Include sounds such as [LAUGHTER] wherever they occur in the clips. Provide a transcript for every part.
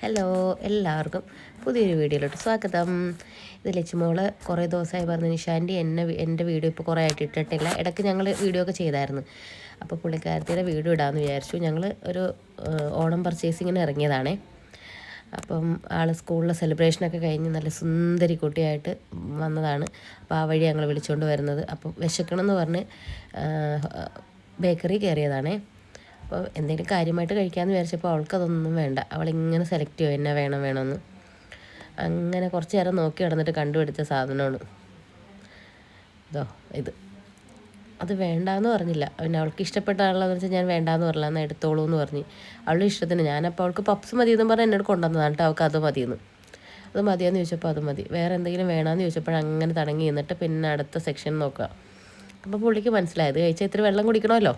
Hello എല്ലാവർക്കും പുതിയൊരു വീഡിയോയിലോട്ട് സ്വാഗതം. ഇത് ലച്ചുമോൾ കുറേ ദിവസമായി പറഞ്ഞു നിഷാന്റെ എന്നെ എന്റെ വീഡിയോ ഇപ്പോൾ കുറേ ആയിട്ട് ഇട്ടിട്ടില്ല. ഇടയ്ക്ക് ഞങ്ങൾ വീഡിയോ ഒക്കെ ചെയ്തായിരുന്നു. അപ്പോൾ പുള്ളിക്കാരത്തിയുടെ വീഡിയോ ഇടാമെന്ന് വിചാരിച്ചു. ഞങ്ങൾ ഒരു ഓണം പർച്ചേസിങ്ങിന് ഇറങ്ങിയതാണേ. അപ്പം ആൾ സ്കൂളിലെ സെലിബ്രേഷനൊക്കെ കഴിഞ്ഞ് നല്ല സുന്ദരി കുട്ടിയായിട്ട് വന്നതാണ്. അപ്പോൾ ആ വഴി ഞങ്ങൾ വിളിച്ചുകൊണ്ട് വരുന്നത്. അപ്പോൾ വിശക്കണമെന്ന് പറഞ്ഞ് ബേക്കറി കയറിയതാണേ. അപ്പോൾ എന്തെങ്കിലും കാര്യമായിട്ട് കഴിക്കാമെന്ന് വിചാരിച്ചപ്പോൾ അവൾക്കതൊന്നും വേണ്ട. അവളിങ്ങനെ സെലക്ട് ചെയ്യും എന്നാ വേണം വേണമെന്ന്. അങ്ങനെ കുറച്ച് നേരം നോക്കി കിടന്നിട്ട് കണ്ടുപിടിച്ച സാധനമാണ് ഇതോ ഇത്. അത് വേണ്ടാന്ന് പറഞ്ഞില്ല. പിന്നെ അവൾക്ക് ഇഷ്ടപ്പെട്ട ആളെന്ന് വെച്ചാൽ ഞാൻ വേണ്ടാന്ന് പറഞ്ഞില്ല. എന്നാൽ എടുത്തോളൂ എന്ന് പറഞ്ഞ്. അവളുടെ ഇഷ്ടത്തിന് ഞാനപ്പോൾ അവൾക്ക് പപ്സ് മതി എന്ന് പറഞ്ഞ് എന്നോട് കൊണ്ടുവന്നതാണ് കേട്ടോ. അവൾക്ക് അത് മതിയെന്ന്. അത് മതിയെന്ന് ചോദിച്ചപ്പോൾ അത് മതി. വേറെ എന്തെങ്കിലും വേണമെന്ന് ചോദിച്ചപ്പോൾ അങ്ങനെ തടങ്ങി. നിന്നിട്ട് പിന്നെ അടുത്ത സെക്ഷൻ നോക്കുക. അപ്പോൾ പുള്ളിക്ക് മനസ്സിലായത് കഴിച്ചാൽ ഇത്തിരി വെള്ളം കുടിക്കണമല്ലോ.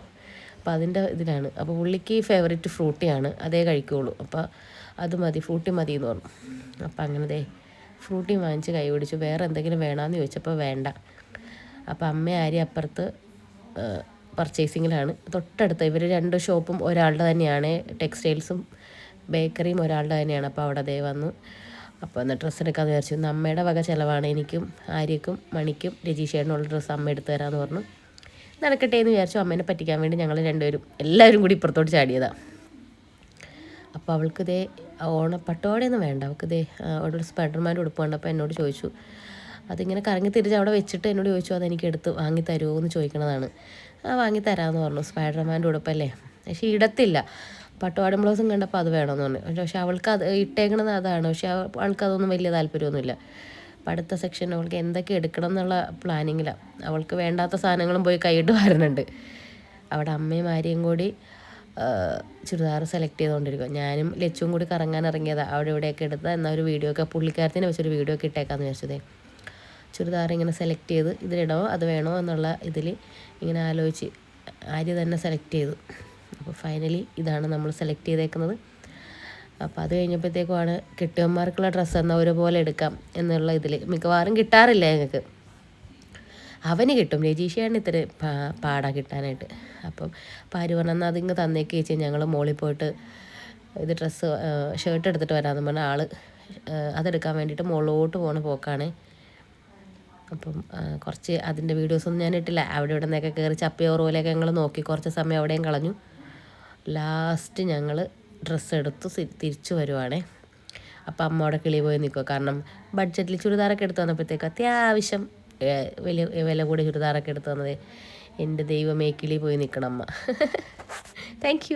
അപ്പോൾ അതിന്റെ ഇതിലാണ്. അപ്പോൾ പുള്ളിക്ക് ഫേവറേറ്റ് ഫ്രൂട്ടിയാണ് അതേ കഴിക്കുകയുള്ളൂ അപ്പോൾ അത് മതി. ഫ്രൂട്ടി മതി എന്ന് പറഞ്ഞു. അപ്പോൾ അങ്ങനെ ദേ ഫ്രൂട്ടി വാങ്ങിച്ച് കൈ പിടിച്ചു. വേറെ എന്തെങ്കിലും വേണമെന്ന് ചോദിച്ചപ്പോൾ വേണ്ട. അപ്പോൾ അമ്മ ആര്യ അപ്പുറത്ത് പർച്ചേസിങ്ങിലാണ് തൊട്ടടുത്ത് ഇവർ രണ്ട് ഷോപ്പും ഒരാളുടെ തന്നെയാണ്. ടെക്സ്റ്റൈൽസും ബേക്കറിയും ഒരാളുടെ തന്നെയാണ്. അപ്പോൾ അവിടെ അതേ വന്നു അപ്പോൾ എന്നാൽ ഡ്രസ്സ് എടുക്കാമെന്ന് വിചാരിച്ചു. അമ്മയുടെ വക ചിലവാണ് എനിക്കും ആര്യക്കും മണിക്കും രജീഷേടനുള്ള ഡ്രസ്സ് അമ്മ എടുത്തു തരാമെന്ന് പറഞ്ഞു. നടക്കട്ടെ എന്ന് വിചാരിച്ചു അമ്മേനെ പറ്റിക്കാൻ വേണ്ടി ഞങ്ങൾ രണ്ടുപേരും എല്ലാവരും കൂടി ഇപ്പുറത്തോട്ട് ചാടിയതാണ് അപ്പോൾ അവൾക്ക് ഇതേ ഓണപ്പട്ടോടെയൊന്നും വേണ്ട. അവൾക്ക് ഇതേ അവിടെ ഒരു സ്പൈഡർമാന്റെ ഉടുപ്പ് അപ്പോൾ എന്നോട് ചോദിച്ചു അതിങ്ങനെ കറങ്ങി തിരിച്ച് അവിടെ വെച്ചിട്ട് എന്നോട് ചോദിച്ചു അതെനിക്ക് എടുത്ത് വാങ്ങി തരുമോ? എന്ന് ചോദിക്കണതാണ്. ആ വാങ്ങി തരാമെന്ന് പറഞ്ഞു. സ്പൈഡർമാന്റെ ഉടുപ്പല്ലേ? പക്ഷേ ഇടത്തില്ല. പട്ടുപാടും ബ്ലൗസും കണ്ടപ്പോൾ അത് വേണമെന്ന് പറഞ്ഞു. പക്ഷേ അവൾക്ക് അത് ഇട്ടേക്കണത് അതാണ്. പക്ഷേ അവ- അവൾക്ക് അതൊന്നും വലിയ താല്പര്യമൊന്നുമില്ല. അടുത്ത സെക്ഷൻ അവൾക്ക് എന്തൊക്കെ എടുക്കണം എന്നുള്ള പ്ലാനിങ്ങിലാണ് അവൾക്ക് വേണ്ടാത്ത സാധനങ്ങളും പോയി കൈയിട്ട് വരുന്നുണ്ട് അവിടെ അമ്മയും ആരെയും കൂടി ചുരിദാർ സെലക്ട് ചെയ്തുകൊണ്ടിരിക്കും ഞാനും ലച്ചും കൂടി കറങ്ങാൻ ഇറങ്ങിയതാണ് അവിടെ ഇവിടെയൊക്കെ എടുത്താൽ എന്നാൽ ഒരു വീഡിയോ ഒക്കെ പുള്ളിക്കാരത്തിനെ വെച്ചൊരു വീഡിയോ ഒക്കെ ഇട്ടേക്കാന്ന് വിചാരിച്ചതേ. ചുരിദാർ ഇങ്ങനെ സെലക്ട് ചെയ്ത് ഇതിലിടണോ അത് വേണോ എന്നുള്ള ഇതിൽ ഇങ്ങനെ ആലോചിച്ച് ആര്യ തന്നെ സെലക്ട് ചെയ്തു. അപ്പോൾ ഫൈനലി ഇതാണ് നമ്മൾ സെലക്ട് ചെയ്തേക്കുന്നത്. അപ്പോൾ അത് കഴിഞ്ഞപ്പോഴത്തേക്കുമാണ് കെട്ടിയന്മാർക്കുള്ള ഡ്രസ്സ് എന്നാൽ ഒരുപോലെ എടുക്കാം എന്നുള്ള ഇതിൽ മിക്കവാറും കിട്ടാറില്ല ഞങ്ങൾക്ക്. അവന് കിട്ടും. രജീഷയാണ് ഇത്ര പാടാ കിട്ടാനായിട്ട്. അപ്പം പാര് പറഞ്ഞാൽ അതിങ്ങ് തന്നേക്ക് ചേച്ചി ഞങ്ങൾ മോളിൽ പോയിട്ട് ഇത് ഡ്രസ്സ് ഷർട്ട് എടുത്തിട്ട് വരാമെന്ന് പറഞ്ഞ ആൾ അതെടുക്കാൻ വേണ്ടിയിട്ട് മുകളിലോട്ട് പോണ പോക്കാണ്. അപ്പം കുറച്ച് അതിന്റെ വീഡിയോസൊന്നും ഞാൻ ഇട്ടില്ല. അവിടെ ഇവിടെ നിന്നൊക്കെ കയറി ചപ്പിയോറോലൊക്കെ ഞങ്ങൾ നോക്കി. കുറച്ച് സമയം അവിടെയും കളഞ്ഞു. ലാസ്റ്റ് ഞങ്ങൾ ഡ്രസ്സ് എടുത്ത് തിരിച്ചു വരുവാണേ. അപ്പം അമ്മ അവിടെ കിളി പോയി നിൽക്കുക കാരണം ബഡ്ജറ്റിൽ ചുരിദാറൊക്കെ എടുത്ത് വന്നപ്പോഴത്തേക്ക് അത്യാവശ്യം വില വില കൂടി ചുരിദാറൊക്കെ എടുത്ത് വന്നത് എന്റെ ദൈവമേ കിളി പോയി നിൽക്കണം അമ്മ. [LAUGHS] താങ്ക്